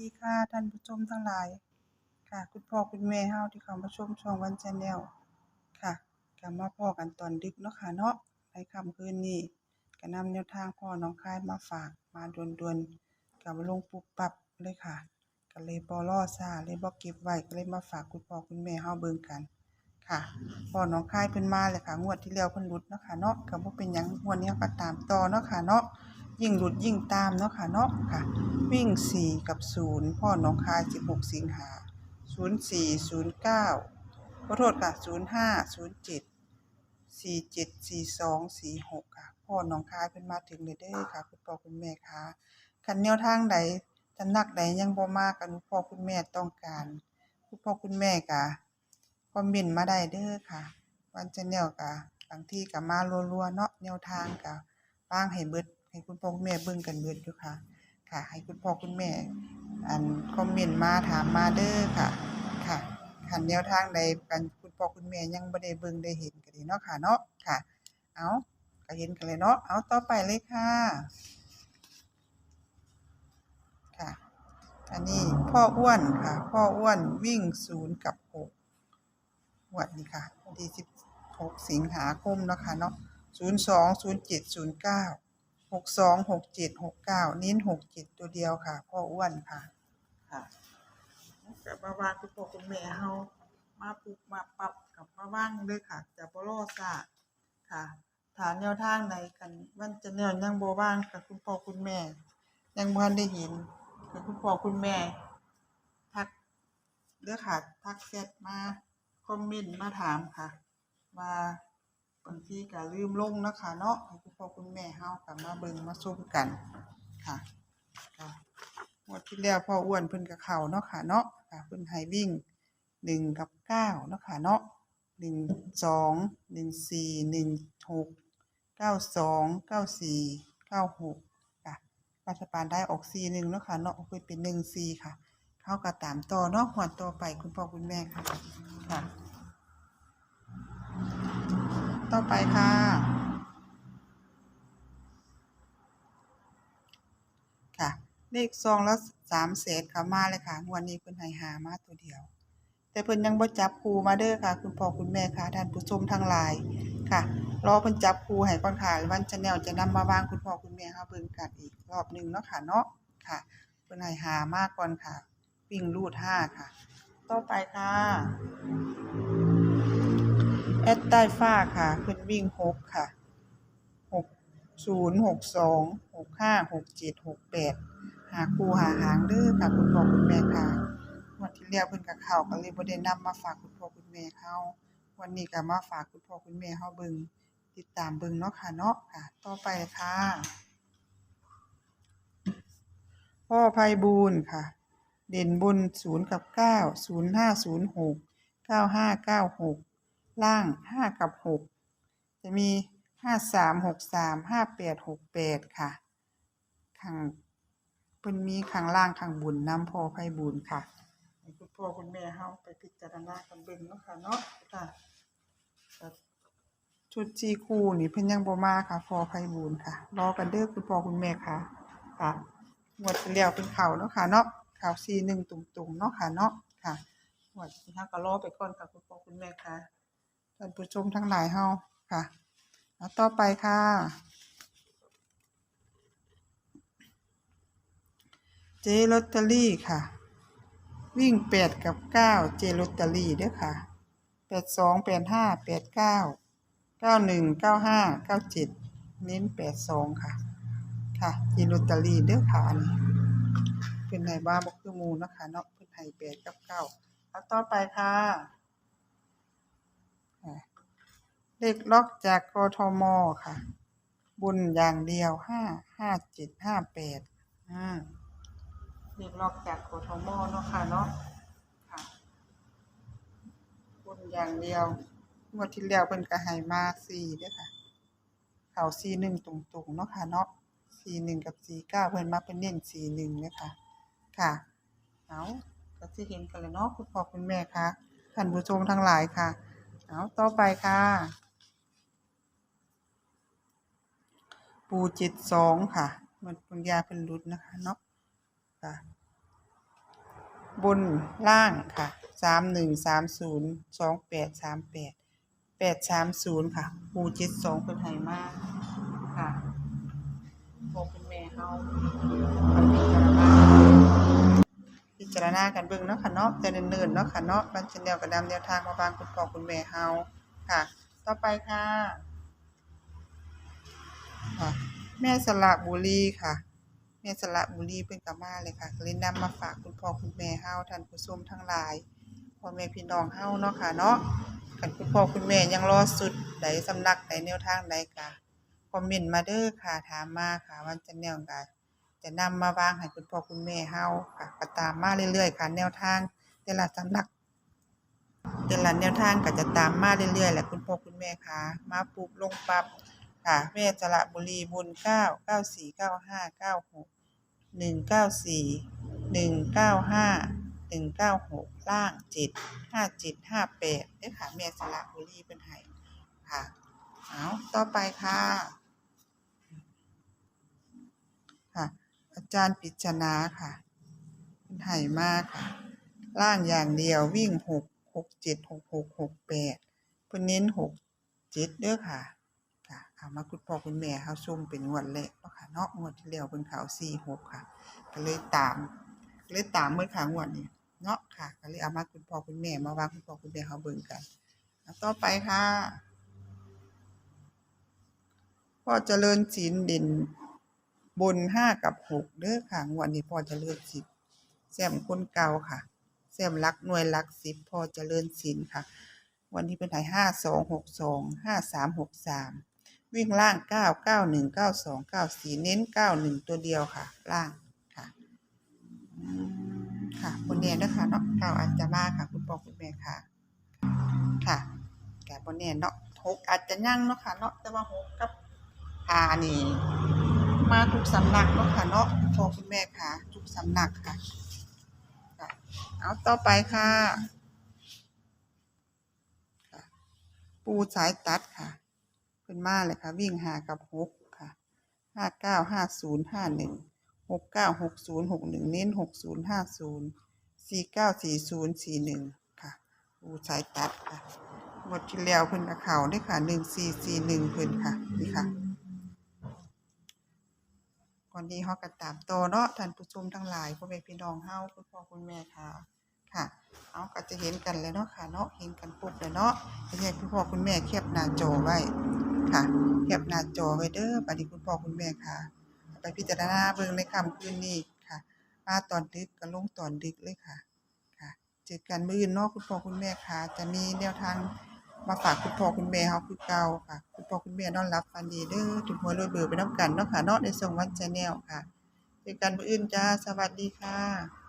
ดีค่ะท่านผู้ชมทั้งหลาย ค่ะ คุณพ่อคุณแม่เฮาที่เข้ามาชมช่องวัน Channel ค่ะก็มาพ้อกันตอนดึกเนาะค่ะเนาะในค่ำคืนนี้ก็นำแนวทางพ่อน้องคายมาฝากมาด่วนๆก็บ่ลงปุบปับเลยค่ะก็เลยบ่อช้าเลยบ่เก็บไว้ก็เลยมาฝากคุณพ่อคุณแม่เฮาเบิ่งกัน ค่ะพ่อน้องคายเพิ่นมาแล้วค่ะงวดที่แล้วเพิ่นหลุดเนาะค่ะเนาะก็บ่เป็นหยังงวดนี้เราก็ตามต่อเนาะค่ะเนาะ ยิ่งหลุดยิ่งตามเนาะค่ะเนาะค่ะ วิ่ง 4 กับ 0 พ่อน้องคาย 16 สิงหา 04 09ขอโทษค่ะ 05 07 47 42 46 ค่ะ พ่อน้องคายเพิ่นมาถึงแล้วเด้อค่ะ คุณพ่อคุณแม่ค่ะคันแนวทางใดสำนักใดยังบ่มากกันคุณพ่อคุณแม่ต้องการคุณพ่อคุณแม่ก็คอมเมนต์มาได้เด้อค่ะ วันจะแนวก็บางที่ก็มารัวๆเนาะแนวทางก็วางให้เบิด ให้คุณพ่อคุณแม่เบิ่งกันเบิดอยู่ค่ะ ค่ะ ให้คุณพ่อคุณแม่อันคอมเมนต์มาถามมาเด้อค่ะ ค่ะคันแนวทางใดกันคุณพ่อคุณแม่ยังบ่ได้เบิ่งได้เห็นก็ดีเนาะค่ะเนาะค่ะ เอาก็เห็นกันเลยเนาะเอาต่อไปเลยค่ะ ค่ะ อันนี้พ่ออ้วนค่ะ พ่ออ้วนวิ่งศูนย์กับหกวดนี้ค่ะวันที่สิบหกสิงหาคมเนาะค่ะเนาะศูนย์สองศูนย์เจ็ดศูนย์เก้า หกสองหกเจ็ดหกเก้านิ้นหกเจ็ดตัวเดียวค่ะพ่ออ้วนค่ะค่ะกับมาวางคุณพ่อคุณแม่เฮามาปลูกมาปรับกับมาว่างเลยค่ะจะบ่รอซาค่ะ ฐานแนวทางใดกันมันจะแนวยังบ่ว่างกับคุณพ่อคุณแม่ ยังบ่ทันได้เห็นกับคุณพ่อคุณแม่ ทักเด้อค่ะ ทักแชทมาคอมเมนต์มาถามค่ะว่า บางทีก็ลืมลงนะคะเนาะให้คุณพ่อคุณแม่เฮากับมาเบิ่งมาชมกันค่ะค่ะงวดที่แล้วพ่ออ้วนเพิ่นก็เข้าเนาะค่ะเนาะค่ะเพิ่นให้วิ่งหนึ่งกับเก้าเนาะค่ะเนาะหนึ่งสองหนึ่งสี่หนึ่งหกเก้าสองเก้าสี่เก้าหกค่ะรัฐบาลได้ออกสี่หนึ่งเนาะค่ะเนาะเพิ่นเป็นหนึ่งสี่ค่ะ เข้าก็ตามต่อเนาะหวต่อไปคุณพ่อคุณแม่ค่ะค่ะ ต่อไปค่ะ ค่ะ เลขซองละสามเศษค่ะมาเลยค่ะงวดนนี้เพิ่นให้หามาตัวเดียว แต่เพิ่นยังบ่จับครูมาเด้อค่ะ คุณพ่อคุณแม่ค่ะท่านผู้ชมทั้งหลายค่ะรอเพิ่นจับครูให้ก่อนค่ะวันชาแนลจะนำมาวางคุณพ่อคุณแม่เฮาเบิ่งกันอีกรอบหนึงเนาะค่ะเนาะค่ะ เพิ่นให้หามาก่อนค่ะวิ่งรูดห้าค่ะ ต่อไปค่ะ แอดใต้ฟ้าค่ะเพิ่นวิ่งหกค่ะหกศูนย์หกสองหกห้าหกเจ็ดหกแปดหาคู่หาหางเด้อค่ะคุณพ่อคุณแม่ค่ะวันที่แล้วเพิ่นก็เขาก็เลยบ่ได้นำมาฝากคุณพ่อคุณแม่เฮาวันนี้ก็มาฝากคุณพ่อคุณแม่เฮาเบิ่งติดตามเบิ่งเนาะค่ะเนาะค่ะ ต่อไปค่ะ พ่อไพบูลย์ค่ะ เด่นบนศูนย์กับเก้าศูนย์ห้าศูนย์หกเก้าห้าเก้าหก ล่างห้ากับหกจะมีห้าสามหกสามห้าแปดหกแปดค่ะข้างเป็นมีข้างล่างข้างบุญน้ำพอไพบุญค่ะคุณพ่อคุณแม่เฮาไปพิจารณากันเบิ่งเนาะค่ะเนาะค่ะชุดจีคูนี่เพิ่นยังบ่มาค่ะพอไพบุญค่ะรอกันเด้อคุณพ่อคุณแม่ค่ะค่ะงวดที่แล้วเป็นเขาเนาะค่ะเนาะเขาซีหนึ่งตุ่มๆเนาะค่ะเนาะค่ะงวดที่ห้าก็รอไปก่อนค่ะคุณพ่อคุณแม่ค่ะ ท่านผู้ชมทั้งหลายเฮาค่ะแล้วต่อไปค่ะ เจลอตเตอรี่ค่ะ วิ่งแปดกับเก้าเจลอตเตอรี่เด้อค่ะแปดสองแปดห้าแปดเก้าเก้าหนึ่งเก้าห้าเก้าเจ็ดเน้นแปดสองค่ะ ค่ะเจลอตเตอรี่เด้อค่ะอันนี้เป็นไหนบ้างบ่คือหมูนะคะเนาะเพิ่นให้แปดกับเก้าแล้วต่อไปค่ะ เลขล็อกจากกทมค่ะ บุญอย่างเดียวห้าห้าเจ็ดห้าแปดอ่าเลขล็อกจากกทมเนาะค่ะเนาะค่ะ บุญอย่างเดียวงวดที่แล้วเพิ่นก็ให้มาสี่เด้อค่ะ เข่าสี่หนึ่งตรงๆเนาะค่ะเนาะสี่หนึ่งกับสี่เก้าเพิ่นมาเป็นเน้นสี่หนึ่งเด้อค่ะ ค่ะ เอาก็สิเห็นกันแล้วเนาะคุณพ่อคุณแม่ค่ะท่านผู้ชมทั้งหลายค่ะ เอาต่อไปค่ะ ปูเจ็ดสองค่ะ มันปัญญาเป็นรุดนะคะเนาะค่ะ บนล่างค่ะสามหนึ่งสามศูนย์สองแปดสามแปดแปดสามศูนย์ค่ะ ปูเจ็ดสองเป็นไห้มากค่ะพ่อคุณแม่เฮาากันเบิ่งเนาะค่ะเนาะแต่เนิ่นๆเนาะค่ะเนาะบันชแนลกระดำแนวทางมาบางคุณพ่อคุณแม่เฮาค่ะ ต่อไปค่ะ แม่สระบุรีค่ะ แม่สระบุรีเพิ่นก็มาเลยค่ะเลยนำมาฝากคุณพ่อคุณแม่เฮาท่านผู้ชมทั้งหลายพ่อแม่พี่น้องเฮาเนาะค่ะเนาะคันคุณพ่อคุณแม่ยังรอสุดใดสำนักใดแนวทางใดก็คอมเมนต์มาเด้อค่ะถามมาค่ะวันจะแนวก็ จะนำมาวางให้คุณพ่อคุณแม่เฮาค่ะก็ตามมาเรื่อยๆค่ะ แนวทางแต่ละสำนักแต่ละแนวทางก็จะตามมาเรื่อยๆแหละคุณพ่อคุณแม่ค่ะ มาปุ๊บลงปับค่ะแม่สระบุรีบุญเก้าเก้าสี่เก้าห้าเก้าหกหนึ่งเก้าสี่หนึ่งเก้าห้าหนึ่งเก้าหกล่างเจ็ดห้าเจ็ดห้าแปดเด้อค่ะแม่สระบุรีเป็นไห้ค่ะเอาต่อไปค่ะ อาจารย์ปริศนาค่ะเป็นไห้มากค่ะ ล่างอย่างเดียววิ่งหกหกเจ็ดหกหกหกแปดเพิ่นเน้นหกเจ็ดเด้อค่ะค่ะเอามาคุณพ่อคุณแม่เฮาชมเป็นงวดแรกเนาะค่ะเนาะงวดที่แล้วเพิ่นเข้าสี่หกค่ะ ก็เลยตามก็เลยตามเมื่อค่ะงวดนี้เนาะค่ะ ก็เลยเอามาคุณพ่อคุณแม่มาวางคุณพ่อคุณแม่เฮาเบิ่งกันต่อไปค่ะพ่อเจริญศีลเด่น บนห้ากับหกเด้อค่ะงวดนี้พ่อเจริญศีลแซมคนเก่าค่ะแซมรักหน่วยรักสิบพอจะเจริญศิลป์ค่ะ วันนี้เป็นไทยห้าสองหกสองห้าสามหกสามวิ่งล่างเก้าเก้าหนึ่งเก้าสองเก้าสี่เน้นเก้าหนึ่งตัวเดียวค่ะ ล่างค่ะค่ะบนเนียนะคะเนาะเก้าอาจจะมาค่ะ คุณพ่อคุณแม่ค่ะ ค่ะแกบนเนียเนาะหกอาจจะยั่งเนาะค่ะเนาะแต่ว่าหกกับหานี่ มาทุกสำนักเนาะค่ะเนาะคุณพ่อคุณแม่ค่ะ ทุกสำนักค่ะ เอาต่อไปค่ะ ปูสายตัดค่ะเป็นมาเลยค่ะ วิ่งหากับหกค่ะห้าเก้าห้าศูนย์ห้าหนึ่งหกเก้าหกศูนย์หกหนึ่งเน้นหกศูนย์ห้าศูนย์สี่เก้าสี่ศูนย์สี่หนึ่งค่ะ ปูสายตัดค่ะหมดที่แล้วเพิ่นกับเข่าด้วยค่ะหนึ่งสี่สี่หนึ่งเพิ่นค่ะนี่ค่ะ ก่อนนี้เฮาก็ตามต่อเนาะท่านผู้ชมทั้งหลายพ่อแม่พี่น้องเฮาคุณพ่อคุณแม่ค่ะค่ะเอาก็จะเห็นกันแล้วเนาะค่ะเนาะเห็นกันปุ๊บแล้วเนาะให้ให้คุณพ่อคุณแม่แคปหน้าจอไว้ค่ะแคปหน้าจอไว้เด้อบัดนี้คุณพ่อคุณแม่ค่ะ ไปพิจารณาเบิ่งในค่ำคืนนี้ค่ะ มาตอนดึกก็ลงตอนดึกเลยค่ะ ค่ะเจอกันมื้ออื่นเนาะคุณพ่อคุณแม่ค่ะ จะมีแนวทาง มาฝากคุณพ่อคุณแม่เขาคือเก่าค่ะ คุณพ่อคุณแม่นอนรับฟันดีเด้อทุกหัวรวยเบื่อไปน้ำกันเนาะค่ะเนาะในส่งวันชาแนลค่ะเจอกันมื้ออื่นจ้าสวัสดีค่ะ